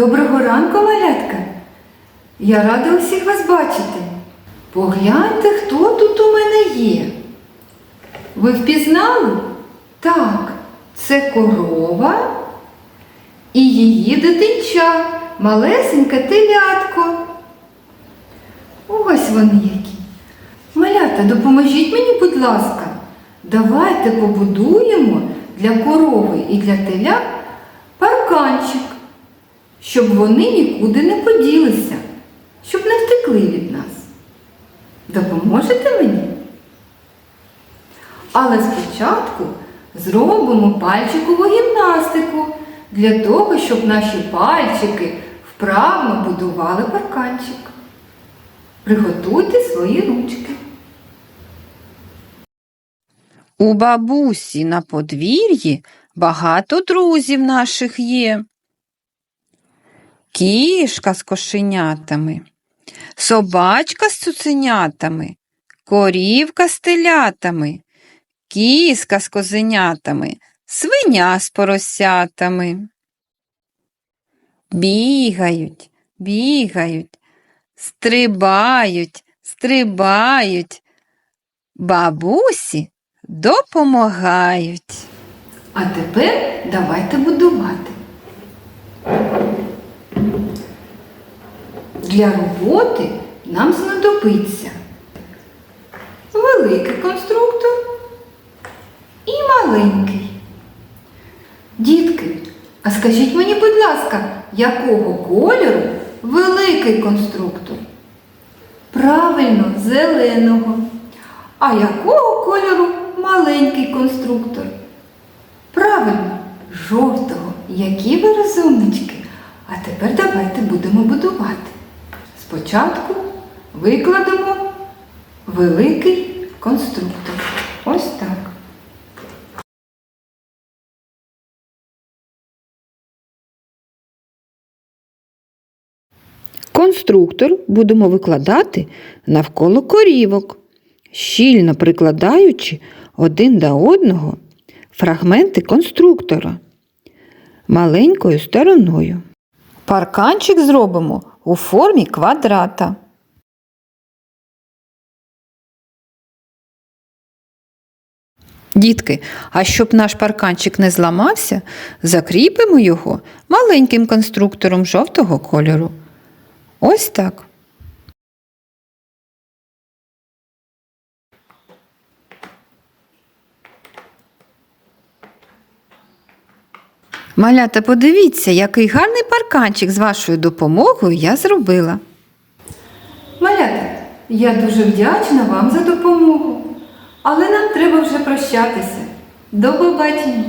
Доброго ранку, малятка. Я рада усіх вас бачити. Погляньте, хто тут у мене є. Ви впізнали? Так, це корова і її дитинча, малесеньке телятко. Ось вони які. Малята, допоможіть мені, будь ласка. Давайте побудуємо для корови і для теля парканчик, щоб вони нікуди не поділися, щоб не втекли від нас. Допоможете мені? Але спочатку зробимо пальчикову гімнастику для того, щоб наші пальчики вправно будували парканчик. Приготуйте свої ручки. У бабусі на подвір'ї багато друзів наших є. Кішка з кошенятами, собачка з цуценятами, корівка з телятами, кіска з козенятами, свиня з поросятами. Бігають, бігають, стрибають, стрибають. Бабусі допомагають. А тепер давайте будувати. Для роботи нам знадобиться великий конструктор і маленький. Дітки, а скажіть мені, будь ласка, якого кольору великий конструктор? Правильно, зеленого. А якого кольору маленький конструктор? Правильно, жовтого. Які ви розумнички. А тепер давайте будемо будувати. Спочатку викладемо великий конструктор. Ось так. Конструктор будемо викладати навколо корівок, щільно прикладаючи один до одного фрагменти конструктора маленькою стороною. Парканчик зробимо у формі квадрата. Дітки, а щоб наш парканчик не зламався, закріпимо його маленьким конструктором жовтого кольору. Ось так. Малята, подивіться, який гарний парканчик з вашою допомогою я зробила. Малята, я дуже вдячна вам за допомогу. Але нам треба вже прощатися. До побачення!